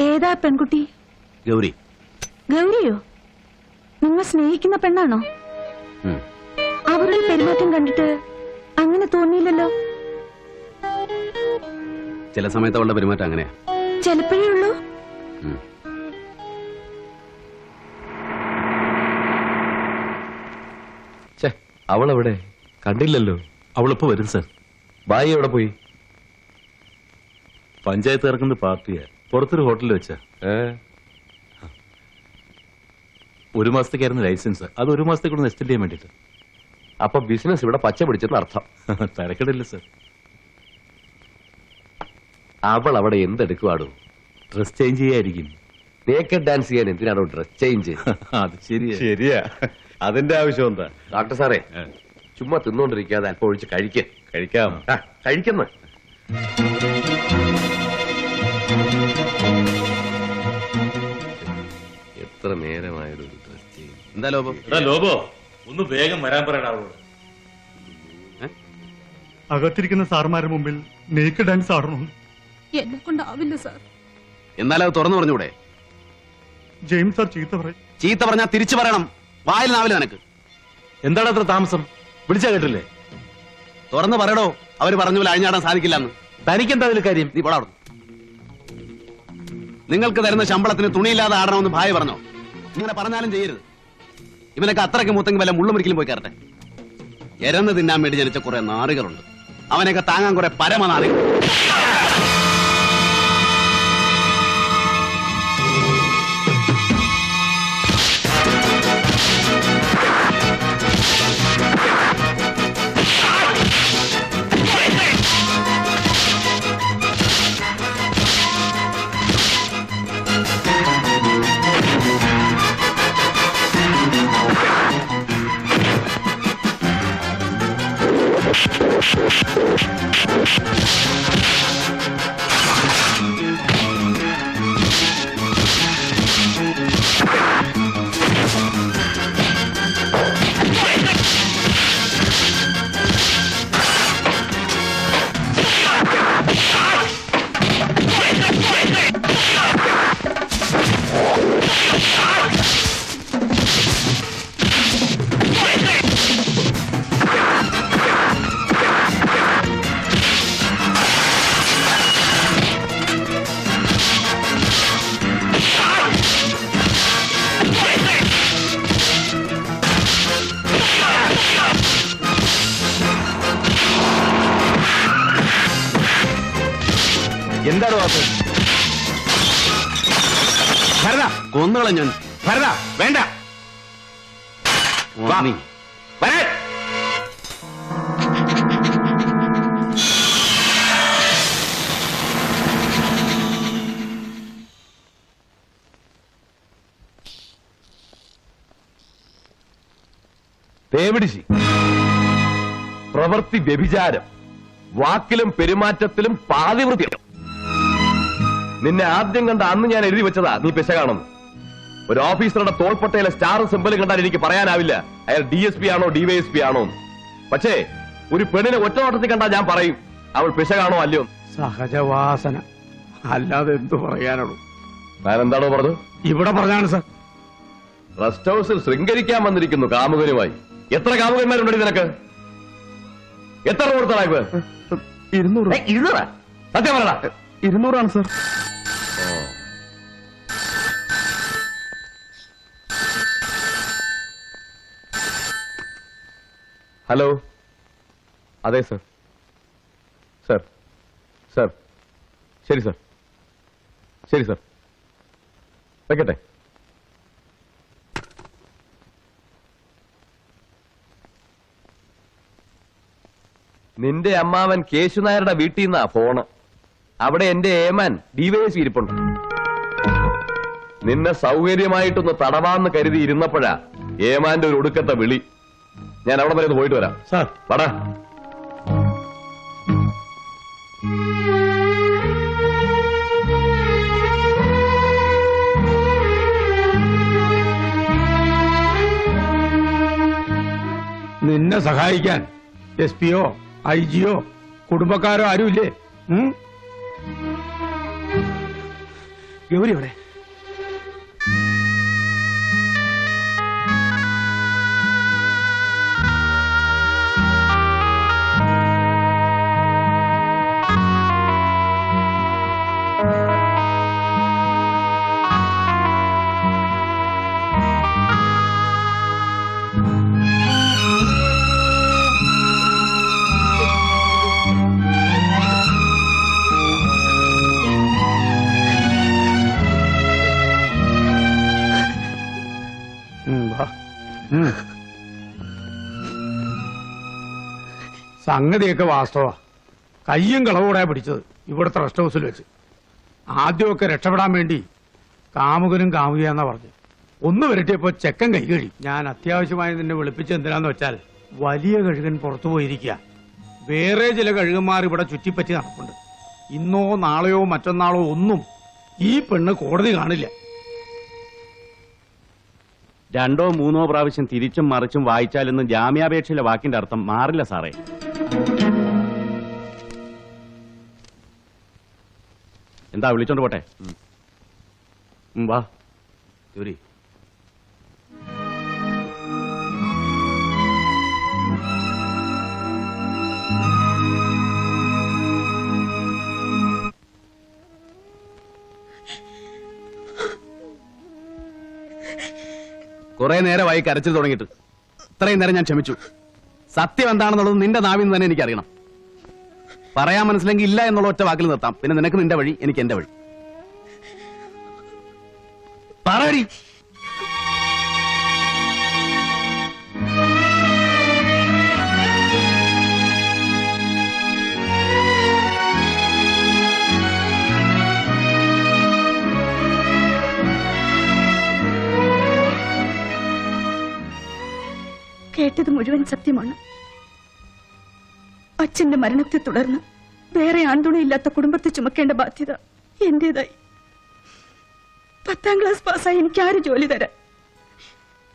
ഏതാ പെൺകുട്ടി? ഗൗരി. ഗൗരിയോ? നിങ്ങൾ സ്നേഹിക്കുന്ന പെണ്ണാണോ. അവരുടെ പെരുമാറ്റം കണ്ടിട്ട് അങ്ങനെ തോന്നിയില്ലല്ലോ? ചില സമയത്ത് അവളുടെ പെരുമാറ്റം അങ്ങനെയാ. ചിലപ്പോഴേ ഉള്ളൂ. അവൾ അവിടെ അവളെവിടെ കണ്ടില്ലല്ലോ. അവളിപ്പോ വരും സർ. ബായി എവിടെ പോയി? പഞ്ചായത്ത് ഇറക്കുന്ന പാർട്ടിയാ? പുറത്തൊരു ഹോട്ടലിൽ വെച്ച. ഒരു മാസത്തേക്കായിരുന്നു ലൈസൻസ്. അത് ഒരു മാസത്തേക്ക് മാസത്തേക്കൂടെ എക്സ്റ്റെൻഡ് ചെയ്യാൻ വേണ്ടിട്ട് അപ്പൊ ബിസിനസ് ഇവിടെ പച്ച പിടിച്ചെന്ന് അർത്ഥം. തിരക്കിടില്ല സർ. അവൾ അവിടെ എന്തെടുക്കുവാടോ? ഡ്രസ് ചേഞ്ച് ചെയ്യായിരിക്കും നേക്കഡ് ഡാൻസ് ചെയ്യാൻ എന്തിനാണോ ഡ്രസ് ചേഞ്ച് അത് ശരിയാ. ശരിയാ. അതിന്റെ ആവശ്യം എന്താ? ഡോക്ടർ സാറേ ചുമ്മാ തിന്നോണ്ടിരിക്കാതെ അല്പം ഒഴിച്ച് കഴിക്കാം. കഴിക്കാം. കഴിക്കുന്ന. എന്താ എടാ ലോബോ ഒന്ന് വേഗം വരാൻ പറയടാ അവളോട് അകത്തിരിക്കുന്ന സാർമാരുടെ മുമ്പിൽ നേക്ക് ഡാൻസ് ആടണം എന്നെ കൊണ്ടാവില്ല സാർ. എന്നാലും അത് തുറന്നു പറഞ്ഞൂടെ ജെയിംസ് സാർ ചീത്ത പറയും ചീത്ത പറഞ്ഞാ തിരിച്ചു പറയണം. വായിൽ നാവില്ല നിനക്ക്. എന്താണ് അത്ര താമസം? വിളിച്ചാ കേട്ടില്ലേ? തുറന്ന് പറയടോ. അവർ പറഞ്ഞു പോലെ അഴിഞ്ഞാടാൻ സാധിക്കില്ലെന്ന്. തനിക്കെന്താ അതിൽ കാര്യം? നീ പോടാ നിങ്ങൾക്ക് തരുന്ന ശമ്പളത്തിന് തുണിയില്ലാതെ ആടണമെന്ന് ഭാര്യ പറഞ്ഞോ? ഇങ്ങനെ പറഞ്ഞാലും ചെയ്യരുത്. ഇവനൊക്കെ അത്രയ്ക്ക് മുത്തങ്ങി വല്ല മുള്ളുമുറിക്കലും പോയി കയറട്ടെ. എരന്ന് തിന്നാൻ വേണ്ടി ജനിച്ച കുറെ നാറുകളുണ്ട്. അവനൊക്കെ താങ്ങാൻ കുറെ പരമനാറികൾ Thank you. എന്താണ് വാക്ക് ഭരത കൊന്നുകള ഞാൻ. ഭരത വേണ്ട. വാ. നീ വരാൻ തേവിടിശി പ്രവൃത്തി വ്യഭിചാരം. വാക്കിലും പെരുമാറ്റത്തിലും പാതിവൃത്യം. നിന്നെ ആദ്യം കണ്ട അന്ന് ഞാൻ എഴുതി വെച്ചതാ. നീ പെശ കാണുന്നു ഒരു ഓഫീസറുടെ തോൾപ്പട്ടയിലെ സ്റ്റാർ സിമ്പിൾ കണ്ടാൽ എനിക്ക് പറയാനാവില്ല. അയാൾ ഡി എസ് പി ആണോ ഡിവൈഎസ് പി ആണോ പക്ഷേ ഒരു പെണ്ണിനെ ഒറ്റ നോട്ടത്തിൽ കണ്ടാൽ ഞാൻ പറയും അവൾ പിശ കാണോ അല്ലയോ? സഹജവാസന. അല്ലാതെ എന്തു പറയാനുള്ളൂ താൻ എന്താണോ പറഞ്ഞത്? ഇവിടെ പറഞ്ഞാണ് സർ. റെസ്റ്റ് ഹൗസിൽ ശൃംഗരിക്കാൻ വന്നിരിക്കുന്നു കാമുകനുമായി. എത്ര കാമുകന്മാരുണ്ട് നിനക്ക്? എത്ര കൊടുത്തടാ ഇവ ഇരുന്നൂറ്. ഇരുന്നൂറ? സത്യം പറയടാ. ഇരുന്നൂറാണ് സർ. ഹലോ. അതെ സർ. Sir sir. ശരി സർ. ശരി സർ. വെക്കട്ടെ. നിന്റെ അമ്മാവൻ കേശുനായരുടെ വീട്ടിൽ നിന്നാ ഫോണ്. അവിടെ എന്റെ ഏമാൻ ഡിവൈഎസ് ഇരിപ്പുണ്ട്. നിന്നെ സൗകര്യമായിട്ടൊന്ന് തടവാന്ന് കരുതി ഇരുന്നപ്പോഴാ ഏമാന്റെ ഒരു ഒടുക്കത്തെ വിളി. ഞാൻ അവിടെ വരെ പോയിട്ട് വരാം. സാർ. പടാ നിന്നെ സഹായിക്കാൻ എസ് പിയോ ഐ ജിയോ കുടുംബക്കാരോ ആരുമില്ലേ? ഗൗരി എവിടെ സംഗതിയൊക്കെ വാസ്തവ. കയ്യും കളവോടെ പിടിച്ചത് ഇവിടുത്തെ റെസ്റ്റ് ഹൗസിൽ വെച്ച്. ആദ്യമൊക്കെ രക്ഷപ്പെടാൻ വേണ്ടി കാമുകനും കാമുകയാന്നാ പറഞ്ഞു ഒന്ന് വരട്ടിയപ്പോ ചെക്കൻ കൈ കഴി ഞാൻ അത്യാവശ്യമായി നിന്നെ വിളിപ്പിച്ച് എന്തിനാന്ന് വെച്ചാൽ വലിയ കഴുകൻ പുറത്തു പോയിരിക്കുക. വേറെ ചില കഴുകന്മാർ ഇവിടെ ചുറ്റിപ്പറ്റി നടക്കുന്നുണ്ട് ഇന്നോ നാളെയോ മറ്റന്നാളോ ഒന്നും ഈ പെണ്ണ് കോടതി കാണില്ല. രണ്ടോ മൂന്നോ പ്രാവശ്യം തിരിച്ചും മറിച്ചും വായിച്ചാലെന്ന് ജാമ്യാപേക്ഷയിലെ വാക്കിന്റെ അർത്ഥം മാറില്ല സാറേ. എന്താ വിളിച്ചോണ്ട് പോട്ടെ? വാ. ഗൗരി കുറെ നേരമായി കരച്ചിൽ തുടങ്ങിയിട്ട്. ഇത്രയും നേരം ഞാൻ ക്ഷമിച്ചു. സത്യം എന്താണെന്നുള്ളത് നിന്റെ നാവിൽ നിന്ന് തന്നെ എനിക്കറിയണം. പറയാൻ മനസ്സിലെങ്കിൽ ഇല്ല എന്നുള്ള ഒറ്റ വാക്കിൽ നിർത്താം. പിന്നെ നിനക്ക് നിന്റെ വഴി എനിക്ക് എന്റെ വഴി. പറയടി. കേട്ടത് മുഴുവൻ സത്യമാണ്. അച്ഛന്റെ മരണത്തെ തുടർന്ന് വേറെ ആൺതുണയില്ലാത്ത കുടുംബത്തെ ചുമക്കേണ്ട ബാധ്യത എന്റേതായി. പത്താം ക്ലാസ് പാസ്സായി എനിക്ക് ആര് ജോലി തരാൻ.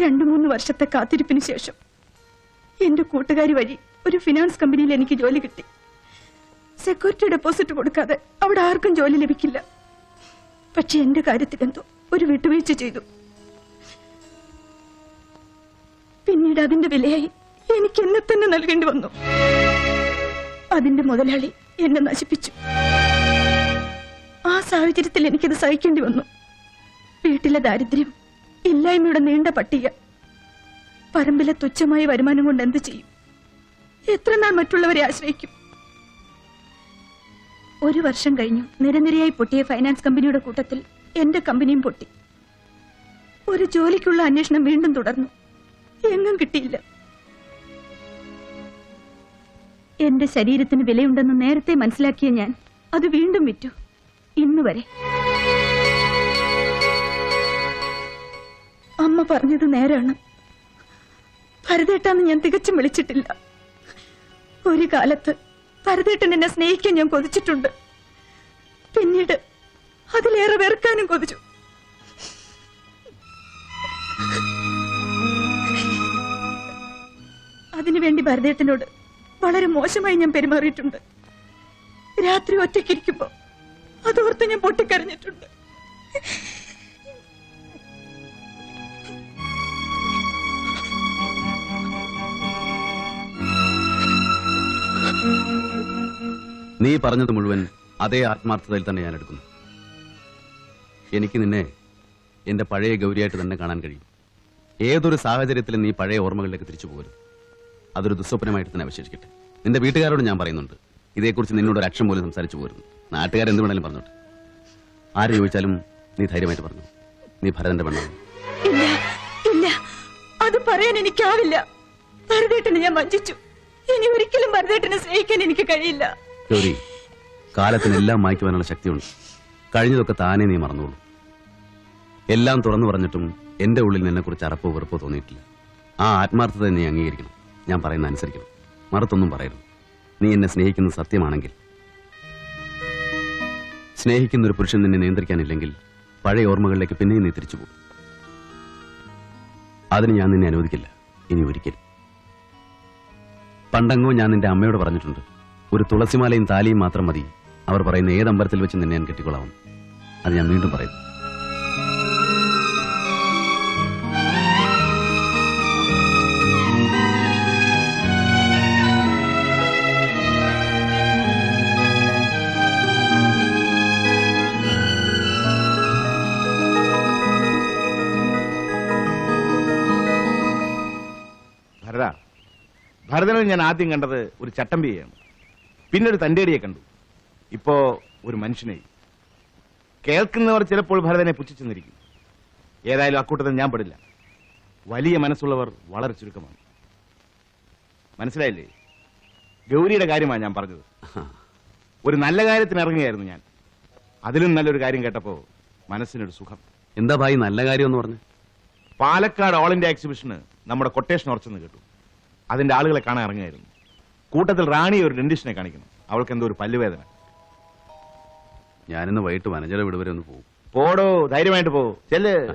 രണ്ടു മൂന്ന് വർഷത്തെ കാത്തിരിപ്പിന് ശേഷം എന്റെ കൂട്ടുകാരി വഴി ഒരു ഫിനാൻസ് കമ്പനിയിൽ എനിക്ക് ജോലി കിട്ടി. സെക്യൂരിറ്റി ഡെപ്പോസിറ്റ് കൊടുക്കാതെ അവിടെ ആർക്കും ജോലി ലഭിക്കില്ല. പക്ഷെ എന്റെ കാര്യത്തിൽ എന്തോ ഒരു വിട്ടുവീഴ്ച ചെയ്തു. പിന്നീട് അതിന്റെ വിലയായി എനിക്ക് എന്നെ തന്നെ നൽകേണ്ടി വന്നു. അതിന്റെ മുതലാളി എന്നെ നശിപ്പിച്ചു. ആ സാഹചര്യത്തിൽ എനിക്കത് സഹിക്കേണ്ടി വന്നു. വീട്ടിലെ ദാരിദ്ര്യം ഇല്ലായ്മയുടെ നീണ്ട പട്ടിക പറമ്പിലെ തുച്ഛമായ വരുമാനം കൊണ്ട് എന്ത് ചെയ്യും? എത്ര നാൾ മറ്റുള്ളവരെ ആശ്രയിക്കും? ഒരു വർഷം കഴിഞ്ഞു നിരനിരയായി പൊട്ടിയ ഫൈനാൻസ് കമ്പനിയുടെ കൂട്ടത്തിൽ എന്റെ കമ്പനിയും പൊട്ടി. ഒരു ജോലിക്കുള്ള അന്വേഷണം വീണ്ടും തുടർന്നു. എങ്ങും കിട്ടിയില്ല. എന്റെ ശരീരത്തിന് വിലയുണ്ടെന്ന് നേരത്തെ മനസ്സിലാക്കിയ ഞാൻ അത് വീണ്ടും വിറ്റു. ഇന്ന് വരെ. അമ്മ പറഞ്ഞത് നേരാണ്. ഭരതേട്ടാന്ന് ഞാൻ തികച്ചും വിളിച്ചിട്ടില്ല. ഒരു കാലത്ത് ഭരതേട്ടൻ എന്നെ സ്നേഹിക്കാൻ ഞാൻ കൊതിച്ചിട്ടുണ്ട്. പിന്നീട് അതിലേറെ വെറുക്കാനും കൊതിച്ചു. അതിനുവേണ്ടി ഭരതേട്ടനോട് വളരെ മോശമായി ഞാൻ പെരുമാറിയിട്ടുണ്ട്. രാത്രി ഒറ്റയ്ക്കിരിക്കുമ്പോ അതോർത്ത് ഞാൻ പൊട്ടിക്കരഞ്ഞിട്ടുണ്ട്. നീ പറഞ്ഞത് മുഴുവൻ അതേ ആത്മാർത്ഥതയിൽ തന്നെ ഞാൻ എടുക്കുന്നു. എനിക്ക് നിന്നെ എന്റെ പഴയ ഗൗരിയായിട്ട് തന്നെ കാണാൻ കഴിയും. ഏതൊരു സാഹചര്യത്തിലും നീ പഴയ ഓർമ്മകളിലേക്ക് തിരിച്ചു പോരും അതൊരു ദുസ്വപ്നമായിട്ട് തന്നെ അവശേഷിക്കട്ടെ. നിന്റെ വീട്ടുകാരോട് ഞാൻ പറയുന്നുണ്ട്. ഇതേക്കുറിച്ച് നിന്നോട് ഒരു അക്ഷം പോലും സംസാരിച്ചു പോരുന്നു നാട്ടുകാരെന്ത് വേണേലും പറഞ്ഞോട്ടെ. ആര് ചോദിച്ചാലും നീ ധൈര്യമായിട്ട് പറഞ്ഞു. നീ ഭരതന്റെ പെണ്ണാണ്. ഇല്ല ഇല്ല. അത് പറയാൻ എനിക്കാവില്ല. ഭരതേട്ടനെ ഞാൻ വഞ്ചിച്ചു. ഇനി ഒരിക്കലും ഭരതേട്ടനെ സ്നേഹിക്കാൻ എനിക്ക് കഴിയില്ല. ഗൗരി കാലത്തിനെല്ലാം മായ്ക്കുവാനുള്ള ശക്തിയുണ്ട്. കഴിഞ്ഞതൊക്കെ താനേ നീ മറന്നോളൂ. എല്ലാം തുറന്നു പറഞ്ഞിട്ടും എന്റെ ഉള്ളിൽ നിന്നെ കുറിച്ച് അറപ്പോ വെറുപ്പോ തോന്നിയിട്ടില്ല. ആ ആത്മാർത്ഥത നീ അംഗീകരിക്കണം. ഞാൻ പറയുന്ന അനുസരിക്കണം. മറുത്തൊന്നും പറയരുത്. നീ എന്നെ സ്നേഹിക്കുന്നത് സത്യമാണെങ്കിൽ. സ്നേഹിക്കുന്ന ഒരു പുരുഷൻ നിന്നെ നിയന്ത്രിക്കാനില്ലെങ്കിൽ പഴയ ഓർമ്മകളിലേക്ക് പിന്നെയും നീ തിരിച്ചു പോകും. അതിന് ഞാൻ നിന്നെ അനുവദിക്കില്ല. ഇനി ഒരിക്കലും. പണ്ടങ്ങോ ഞാൻ നിന്റെ അമ്മയോട് പറഞ്ഞിട്ടുണ്ട് ഒരു തുളസിമാലയും താലിയും മാത്രം മതി. അവർ പറയുന്ന ഏത് അമ്പലത്തിൽ വെച്ച് നിന്നെ ഞാൻ കെട്ടിക്കൊള്ളാവും അത് ഞാൻ വീണ്ടും പറയും ഭരതനിൽ ഞാൻ ആദ്യം കണ്ടത് ഒരു ചട്ടമ്പിയെയാണ്. പിന്നെ ഒരു തന്റേടിയെ കണ്ടു. ഇപ്പോ ഒരു മനുഷ്യനെ. കേൾക്കുന്നവർ ചിലപ്പോൾ ഭരതനെ പുച്ഛിച്ചെന്നിരിക്കും ഏതായാലും അക്കൂട്ടത്തിൽ ഞാൻ പെടില്ല. വലിയ മനസ്സുള്ളവർ വളരെ ചുരുക്കമാണ്. മനസ്സിലായില്ലേ? ഗൗരിയുടെ കാര്യമാണ് ഞാൻ പറഞ്ഞത്. ഒരു നല്ല കാര്യത്തിന് ഇറങ്ങിയായിരുന്നു ഞാൻ. അതിലും നല്ലൊരു കാര്യം കേട്ടപ്പോ മനസ്സിനൊരു സുഖം. എന്താ ഭായി നല്ല കാര്യം എന്ന് പറഞ്ഞു? പാലക്കാട് ഓൾ ഇന്ത്യ എക്സിബിഷന് നമ്മുടെ കൊട്ടേഷൻ ഉറച്ചെന്ന് കേട്ടു. അതിന്റെ ആളുകളെ കാണാൻ ഇറങ്ങുകയായിരുന്നു. കൂട്ടത്തിൽ റാണി ഒരു ഡെന്റിസ്റ്റിനെ കാണിക്കുന്നു. അവൾക്ക് എന്തോ ഒരു പല്ലുവേദന. ഞാനിന്ന് വൈകിട്ട് വനജര വിടുവരെ ഒന്ന് പോകും പോടോ ധൈര്യമായിട്ട് പോ. ചെല്ല്.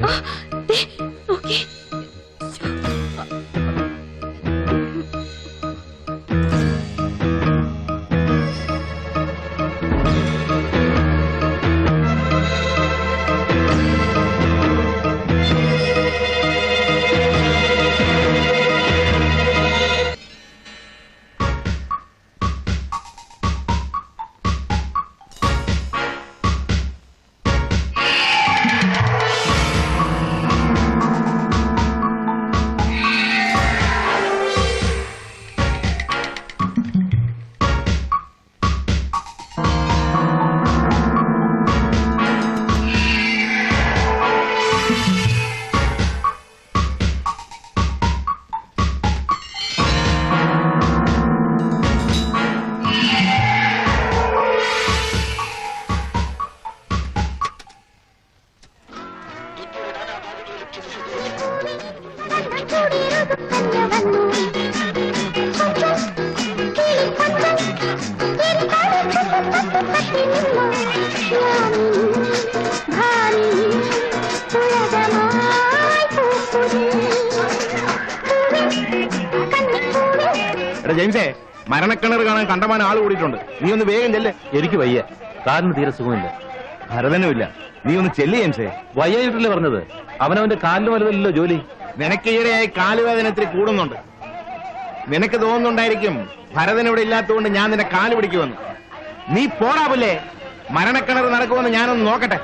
എടാ ജെയിംസേ മരണക്കിണർ കാണാൻ കണ്ടമാനം ആൾ കൂടിയിട്ടുണ്ട്. നീ ഒന്ന് വേഗം ചെല്ലേ. എനിക്ക് വയ്യ. കാറിന് തീരെ സുഖമില്ല. ഭരതനും ഇല്ല. നീ ഒന്ന് ചെല്ലി ജെയിംസേ. വയ്യായിട്ടല്ലേ പറഞ്ഞത്. അവനവന്റെ കാലിന് വലുതല്ലോ ജോലി. നിനക്ക് ഈയിടെയായി കാലുവേദന ഇത്തിരി കൂടുന്നുണ്ട്. നിനക്ക് തോന്നുന്നുണ്ടായിരിക്കും ഭരതൻ ഇവിടെ ഇല്ലാത്തതുകൊണ്ട് ഞാൻ നിന്റെ കാൽ പിടിക്കുമെന്ന്. നീ പോരാവില്ലേ മരണക്കിണർ നടക്കുമെന്ന് ഞാനൊന്ന് നോക്കട്ടെ.